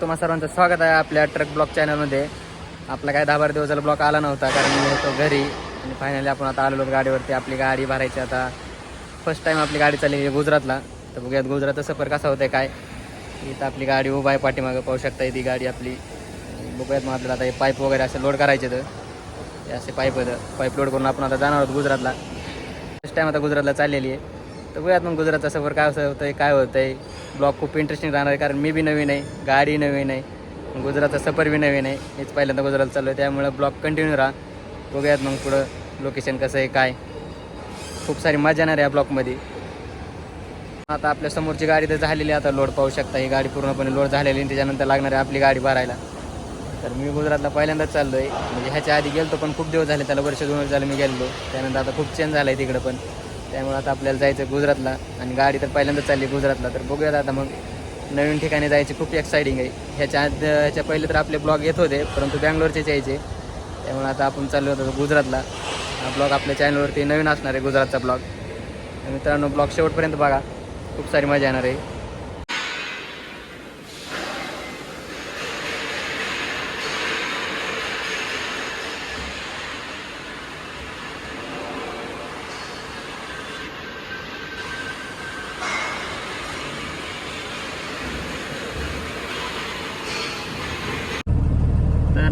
तुम्हा सर्वांचं स्वागत आहे आपल्या ट्रक ब्लॉक चॅनलमध्ये. आपला काय दहा बारा दिवस झाला ब्लॉक आला नव्हता कारण मी होतो घरी. आणि फायनली आपण आता आलेलो गाडीवरती आपली गाडी भरायची. आता फर्स्ट टाईम आपली गाडी चालली आहे गुजरातला. तर बघूयात गुजरातचा सफर कसा होतं काय? इथं आपली गाडी उभा आहे पाठीमागं पाहू शकता ती गाडी आपली. बघूयात मग आपल्याला आता हे पाईप वगैरे असं लोड करायचे तर. हे असे पाईप होतं. पाईप लोड करून आपण आता जाणार आहोत गुजरातला. फर्स्ट टाईम आता गुजरातला चाललेली आहे. तर बघूयात मग गुजरातचा सफर काय असं होतं आहे काय होतं आहे ब्लॉग खूप इंटरेस्टिंग राहणार आहे कारण मी बी नवीन आहे गाडी नवीन आहे गुजरातचा सफर बी नवीन आहे. हेच पहिल्यांदा गुजरात चाललो आहे त्यामुळं ब्लॉग कंटिन्यू राहा. बघूयात मग पुढं लोकेशन कसं आहे काय. खूप सारी मजा येणार आहे या ब्लॉकमध्ये आता आपल्या समोरची गाडी तर झालेली आहे आता लोड पाहू शकता ही गाडी पूर्णपणे लोड झालेली आहे त्याच्यानंतर लागणार आहे आपली गाडी भरायला. तर मी गुजरातला पहिल्यांदाच चाललो आहे म्हणजे ह्याच्या आधी गेलतो पण खूप दिवस झाले त्याला वर्ष दोन वर्ष झाले मी गेलो त्यानंतर आता खूप चेंज झालं आहे तिकडं पण. त्यामुळे आता आपल्याला जायचं गुजरातला आणि गाडी तर पहिल्यांदाच चालली गुजरातला तर बघूयात आता मग नवीन ठिकाणी जायची खूप एक्सायटिंग आहे. ह्याच्या ह्याच्या पहिले तर आपले ब्लॉग येत होते परंतु बँगलोरचेच यायचे. त्यामुळे आता आपण चाललो होतो गुजरातला. हा ब्लॉग आपल्या चॅनलवरती नवीन असणार आहे गुजरातचा ब्लॉग. मित्रांनो ब्लॉग शेवटपर्यंत बघा. खूप सारी मजा येणार आहे.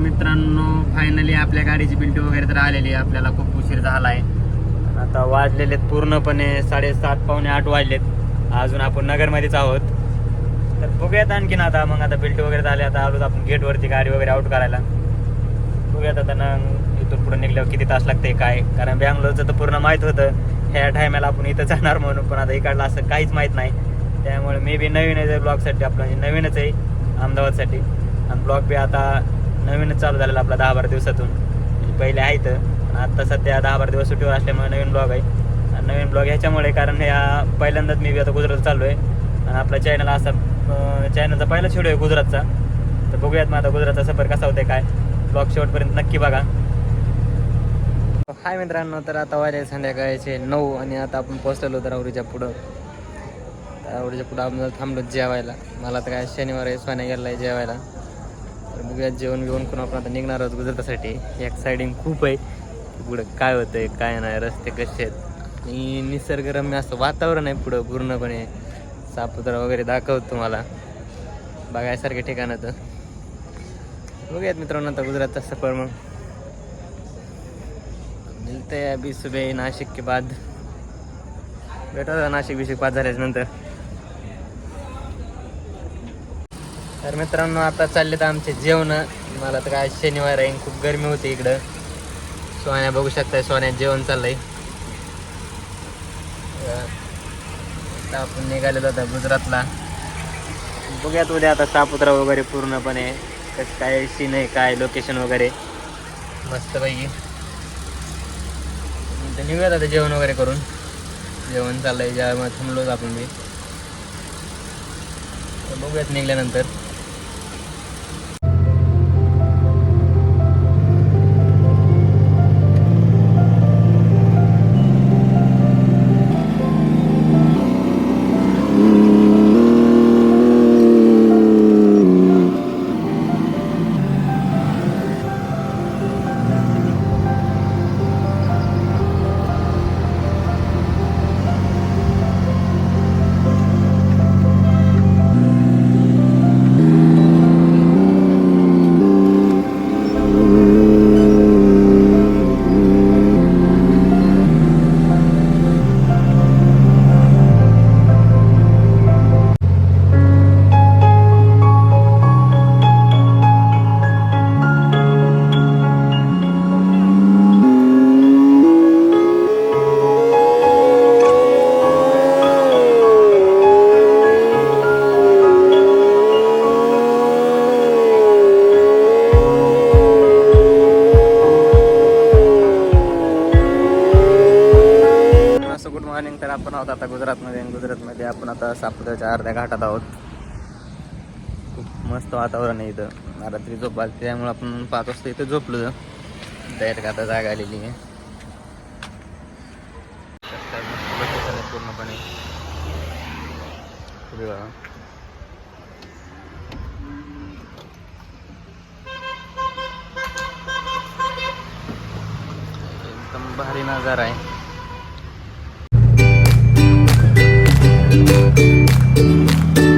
मित्रांनो फायनली आपल्या गाडीची बिल्टी वगैरे तर आलेली आहे. आपल्याला खूप उशीर झाला आहे आता वाजलेले आहेत पूर्णपणे साडेसात पावणे आठ वाजलेत. अजून आपण नगरमध्येच आहोत. तर बघूयात आणखीन आता मग आता बिल्टी वगैरे झाले आता आलोच आपण गेटवरती गाडी वगैरे आउट करायला. बघूयात आता ना इथून पुढे निघल्यावर किती तास लागते काय? कारण बँगलोरचं तर पूर्ण माहीत होतं. ह्या टायमाला आपण इथं जाणार म्हणून पण आता इकडला असं काहीच माहीत नाही. त्यामुळे मे बी नवीन आहे ब्लॉगसाठी आपलं म्हणजे नवीनच आहे अहमदाबादसाठी. आणि ब्लॉग बी आता नवीनच चालू झालेला आपला दहा बारा दिवसातून. म्हणजे पहिले आहेत आता सध्या दहा बारा दिवस सुट्टीवर असल्यामुळे नवीन ब्लॉग आहे. आणि नवीन ब्लॉग ह्याच्यामुळे कारण ह्या पहिल्यांदाच मी बी आता गुजरात चाललो आहे आणि आपला चॅनल असा चॅनलचा पहिलाच व्हिडिओ आहे गुजरातचा. तर बघूयात मग आता गुजरातचा सफर कसा होते काय. ब्लॉग शेवटपर्यंत नक्की बघा. हाय मित्रांनो तर आता वाजले संध्याकाळचे नऊ आणि आता आपण पोहोचलेलो तर आवडीच्या पुढं. तर आवडीच्या पुढं आपण थांबलो जेवायला. मला तर काय शनिवार आहे सोन्या गेला आहे जेवायला. तर जेवण घेऊन करून आपण आता निघणार आहोत गुजरातसाठी. एक्सायटिंग खूप आहे. पुढं काय होतंय काय नाही रस्ते कसे आहेत? आणि निसर्गरम्य असं वातावरण आहे पुढं पूर्णपणे. सापुत्रा वगैरे दाखवत तुम्हाला. बघायसारखे ठिकाण तर. बघूयात मित्रांनो आता गुजरातचा सफर मग. मिलते हैं अभी सुबह नाशिक के बाद. भेटा नाशिक बिशिक पाच झाल्याच्यानंतर. तर मित्रांनो आता चालले तर आमचे जेवण. मला तर काय शनिवार आहे खूप गरमी होती इकडं. सोन्या बघू शकताय सोन्यात जेवण चाललंय. आता आपण निघालेलो होता गुजरातला. बघूयात उद्या आता सापुत्रा वगैरे पूर्णपणे कसं काय सीन आहे काय लोकेशन वगैरे. मस्त पैकी निघूयात आता जेवण वगैरे करून. जेवण चाललंय जेव्हा थांबलोच आपण बी. तर बघूयात निघल्यानंतर. अर्ध्या घाटात आहोत. खूप मस्त वातावरण आहे इथं. रात्री झोप त्यामुळे आपण पाच वाजता इथं झोपलो डायरेक्ट आता जागा आलेली आहे. पूर्णपणे. एकदम भारी नजारा आहे. Thank you.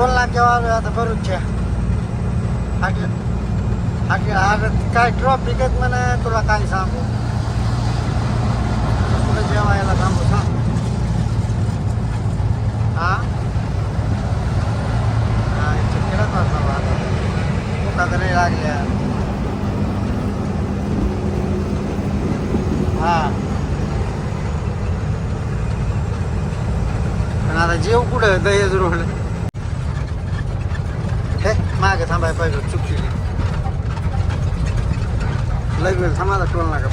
कोण केव्हा आलोय आता भरूचच्या हाकी हाकी काय ट्रॉफिकच म्हणा तुला काय सांगू? तुला जेवायला थांबू सांग. हा? हा, इथे आता. नाही लागल्या. हा. पण आता जेव कुठं दहेज रोड मागे थांबाय पाहिजे चुकची लगेच थांबायला टोल नाका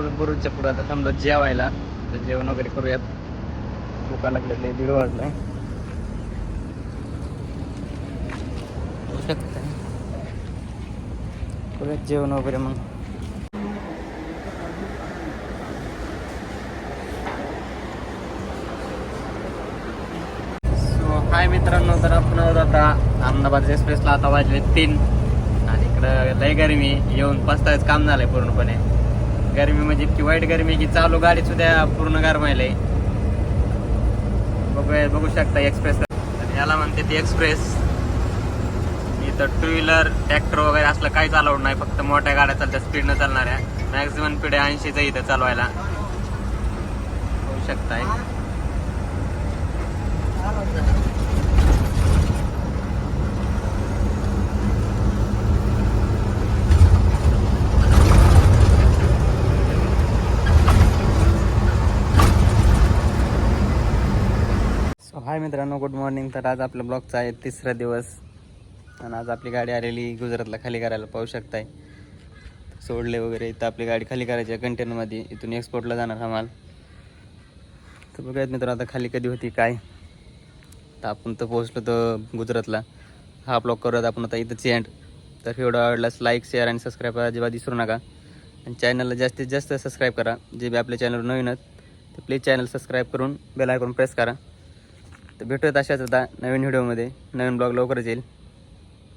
आलो बुरुजच्या पुढे आता थांबलो जेवायला. तर जेवण वगैरे करूयात. भुका लागलेले दीड वाजलाय. करूयात जेवण वगैरे मग. सो हाय मित्रांनो तर आपण आता अहमदाबाद एक्सप्रेसला आता वाजले तीन. आणि इकडं लय गरमी येऊन पस्ताच काम झालंय पूर्णपणे. गरमी म्हणजे इतकी वाईट गरमी की चालू गाडी सुद्धा पूर्ण गरमायला बघूया बघू शकता एक्सप्रेस याला म्हणते ती एक्सप्रेस इथं टू व्हीलर ट्रॅक्टर वगैरे असलं काहीच अलाउड नाही फक्त मोठ्या गाड्या चालतात स्पीडनं चालणाऱ्या. मॅक्झिमम स्पीड आहे ऐंशीचं इथं चालवायला. होऊ शकताय. मित्रांनो गुड मॉर्निंग तर आज आपलं ब्लॉगचा आहे तिसरा दिवस. आणि आज आपली गाडी आलेली गुजरातला खाली करायला पाहू शकताय. सोडले वगैरे इथं आपली गाडी खाली करायची आहे कंटेनरमध्ये इथून एक्सपोर्टला जाणार हा माल. तर बघायत मित्रांनो आता खाली कधी होती काय? तर आपण तर पोहोचलो तर गुजरातला. हा ब्लॉग करत आपण आता इथं चेंड तर एवढा आवडलाच लाईक शेअर आणि सबस्क्राईब करा अजिबात विसरू नका. आणि चॅनलला जास्तीत जास्त सबस्क्राईब करा. जे बी आपल्या चॅनलवर नवीन आहेत तर प्लीज चॅनल सबस्क्राईब करून बेल आयकॉन प्रेस करा. तर भेटूयात अशाच होता नवीन व्हिडिओमध्ये. नवीन ब्लॉग लवकरच येईल.